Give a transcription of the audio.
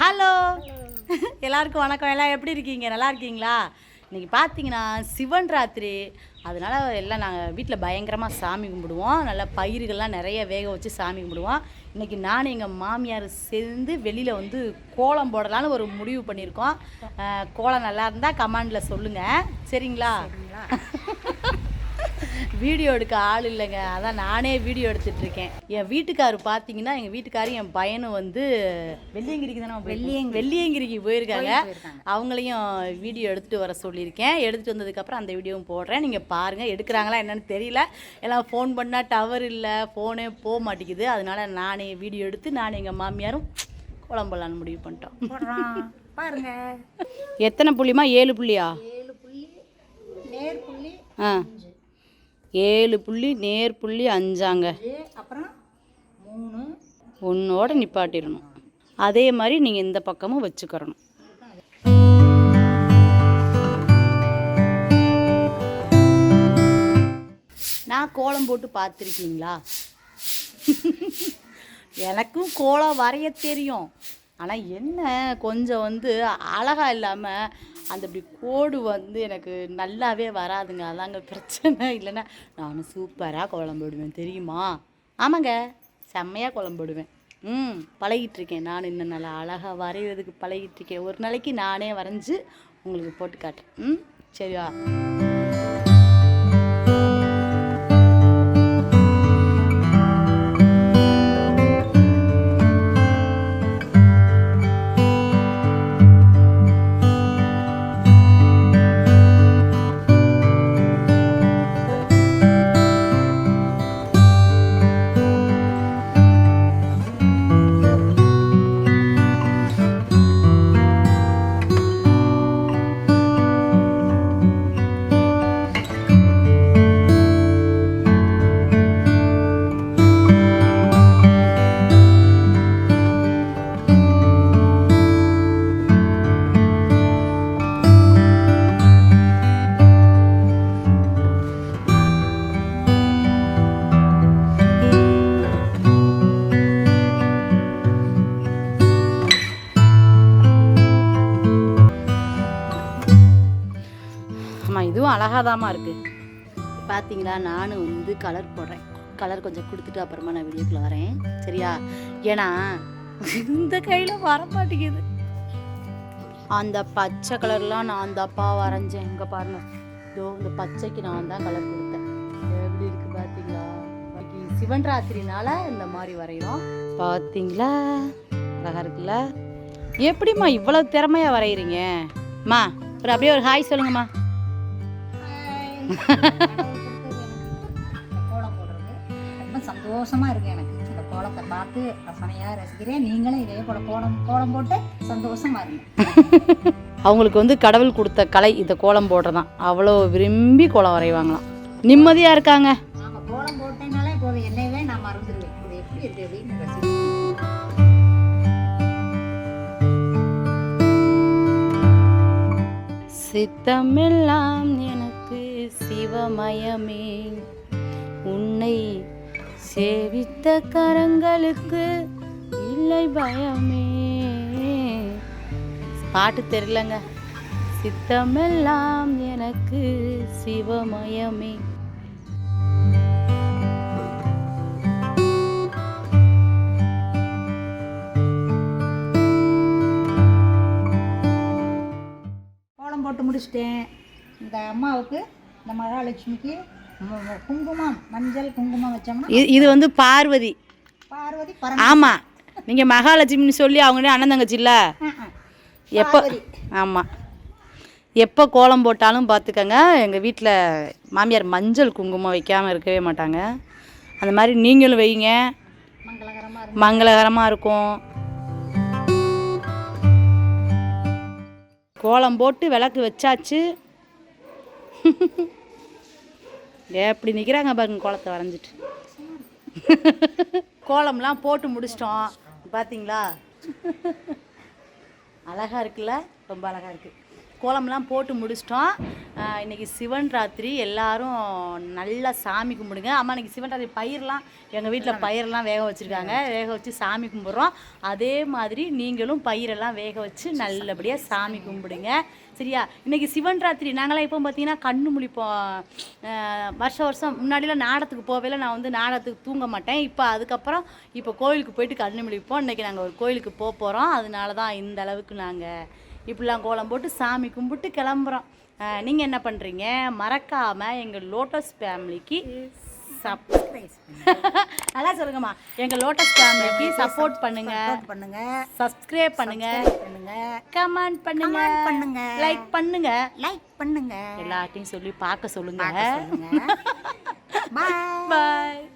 Hello. எல்லாருக்கும் வணக்கம். எல்லாம் எப்படி இருக்கீங்க? நல்லா இருக்கீங்களா? இன்றைக்கி பார்த்தீங்கன்னா சிவன் ராத்திரி. அதனால் எல்லாம் நாங்கள் வீட்டில் பயங்கரமாக சாமி கும்பிடுவோம். நல்லா பயிர்கள்லாம் நிறைய வேக வச்சு சாமி கும்பிடுவோம். இன்றைக்கி நானும் எங்கள் மாமியார் சேர்ந்து வெளியில் வந்து கோலம் போடலான்னு ஒரு முடிவு பண்ணியிருக்கோம். கோலம் நல்லா இருந்தால் கமாண்டில் சொல்லுங்கள் சரிங்களா? வீடியோ எடுக்க ஆள் இல்லைங்க. அதான் நானே வீடியோ எடுத்துட்டு இருக்கேன். என் வீட்டுக்காரு பார்த்தீங்கன்னா எங்கள் வீட்டுக்காரு என் பையனும் வந்து வெள்ளியங்கிரிக்கு தானே வெள்ளியங்க வெள்ளியங்கிரிக்கு போயிருக்காங்க. அவங்களையும் வீடியோ எடுத்துகிட்டு வர சொல்லியிருக்கேன். எடுத்துகிட்டு வந்ததுக்கப்புறம் அந்த வீடியோவும் போடுறேன். நீங்கள் பாருங்கள் எடுக்கிறாங்களா என்னன்னு தெரியல. எல்லாம் ஃபோன் பண்ணால் டவர் இல்லை ஃபோனே போக மாட்டேங்குது. அதனால நானே வீடியோ எடுத்து நான் எங்கள் மாமியாரும் குழம்பலான்னு முடிவு பண்ணிட்டோம். பாருங்க. எத்தனை புள்ளிமா ஏழு புள்ளியா? ஏழு புள்ளி நேர் புள்ளி ஆ. ஏழு புள்ளி நேர் புள்ளி அஞ்சாங்க. அஞ்சு அப்புறம் மூணு. ஒன்றோட நிப்பாட்டிடணும். அதே மாதிரி நீங்கள் இந்த பக்கமும் வச்சுக்கிறணும். நான் கோலம் போட்டு பார்த்துருக்கீங்களா? எனக்கும் கோலம் வரைய தெரியும். ஆனால் என்ன கொஞ்சம் வந்து அழகா இல்லாமல் அந்த இப்படி கோடு வந்து எனக்கு நல்லாவே வராதுங்க. அதாங்க பிரச்சனை. இல்லைன்னா நானும் சூப்பராக கோலம் போடுவேன் தெரியுமா? ஆமாங்க. செம்மையாக கோலம் போடுவேன் ம் பழகிட்டுருக்கேன் நான் இன்னும் நல்லா அழகாக வரைகிறதுக்கு பழகிட்டு இருக்கேன். ஒரு நாளைக்கு நானே வரைஞ்சி உங்களுக்கு போட்டு காட்டுறேன். ம் சரியா அழகாதாமா அழகாதாம்மா இருக்குது பார்த்தீங்களா நானும் வந்து கலர் போடுறேன். கலர் கொஞ்சம் கொடுத்துட்டு அப்புறமா நான் வீடியோக்குள்ள வரேன். சரியா? ஏன்னா இந்த கையில் வர மாட்டேங்குது அந்த பச்சை கலர்லாம் நான் தப்பா வரைஞ்சேன். இங்கே பாருங்க. இதோ இந்த பச்சைக்கு நான் தான் கலர் கொடுத்தேன். எப்படி இருக்கு பார்த்தீங்களா சிவன் ராத்திரினால இந்த மாதிரி வரைகிறோம் பார்த்தீங்களா அழகா இருக்குல்ல? எப்படிம்மா இவ்வளோ திறமையா வரைகிறீங்க மா ஒரு அப்படியே ஒரு ஹாய் சொல்லுங்கம்மா. கோலம் போடுறது ரொம்ப சந்தோஷமா இருக்கு எனக்கு இந்த கோலத்தை பார்த்து ரசனையா ரசிக்கிறேன் நீங்களும் இதே போல கோலம் கோலம் போட்டு சந்தோஷமா இருங்க அவங்களுக்கு வந்து கடவுள் கொடுத்த கலை இந்த கோலம் போடுறதான். அவ்வளோ விரும்பி கோலம் வரைவாங்களாம். நிம்மதியாக இருக்காங்க. நாம கோலம் போட்டேனாலே போதும் என்னையவே நான் மறந்துடுவேன் இது எப்படி இருக்கு அப்படின்னு ரசிக்கிறேன் சித்தமெல்லாம் என சிவமயமே உன்னை சேவித்த கரங்களுக்கு இல்லை பயமே. பாட்டு தெரியலங்க. சித்தமெல்லாம் எனக்கு சிவமயமே. போட்டு முடிச்சிட்டேன். இந்த அம்மாவுக்கு இந்த மகாலட்சுமிக்கு குங்குமம் மஞ்சள் குங்குமம் வச்சோம்னா இது வந்து பார்வதி. பார்வதி ஆமாம் நீங்கள் மகாலட்சுமின்னு சொல்லி அவங்க அண்ணன் தங்கச்சி இல்லை? எப்போ ஆமாம் எப்போ கோலம் போட்டாலும் பார்த்துக்கங்க எங்கள் வீட்டில் மாமியார் மஞ்சள் குங்குமம் வைக்காமல் இருக்கவே மாட்டாங்க. அந்த மாதிரி நீங்களும் வைங்க. மங்களகரமாக இருக்கும். கோலம் போட்டு விளக்கு வச்சாச்சு. எப்படி நிற்கிறாங்க பாருங்க கோலத்தை வரைஞ்சிட்டு. கோலம்லாம் போட்டு முடிச்சிட்டோம். பார்த்தீங்களா அழகாக இருக்குல்ல? ரொம்ப அழகாக இருக்குது கோலம்லாம் போட்டு முடிச்சிட்டோம். இன்றைக்கி இன்னைக்கு சிவன் ராத்திரி எல்லாரும் நல்லா சாமி கும்பிடுங்க. ஆமாம் இன்றைக்கி சிவன் ராத்திரி பயிரெலாம் எங்கள் வீட்டில் பயிரெல்லாம் வேக வச்சுருக்காங்க. வேக வச்சு சாமி கும்பிட்றோம். அதே மாதிரி நீங்களும் பயிரெல்லாம் வேக வச்சு நல்லபடியாக சாமி கும்பிடுங்க. சரியா? இன்னைக்கு சிவன் ராத்திரி நாங்களாம் இப்போ பார்த்தீங்கன்னா கண்ணு முழிப்போம். வருஷம் வருஷம் முன்னாடிலாம் நாடகத்துக்கு போவேல நான் வந்து நாடகத்துக்கு தூங்க மாட்டேன். இப்போ அதுக்கப்புறம் இப்போ கோயிலுக்கு போயிட்டு கண்ணு முழிப்போம். இன்றைக்கி நாங்கள் ஒரு கோயிலுக்கு போக போகிறோம் அதனால தான் இந்த அளவுக்கு நாங்கள் இப்படிலாம் கோலம் போட்டு சாமி கும்பிட்டு கிளம்புறோம். நீங்கள் என்ன பண்ணுறீங்க மறக்காமல் எங்கள் லோட்டஸ் ஃபேமிலிக்கு நல்லா சொல்லுங்கம்மா. எங்கள் லோட்டஸ் ஃபேமிலிக்கு சப்போர்ட் பண்ணுங்க. பண்ணுங்க. சப்ஸ்கிரைப் பண்ணுங்க. பண்ணுங்க. கமெண்ட் பண்ணுங்க. Comment பண்ணுங்க. லைக் பண்ணுங்க. லைக் பண்ணுங்க. எல்லார்ட்டையும் சொல்லி பார்க்க சொல்லுங்க. சொல்லுங்க. பாய் பாய்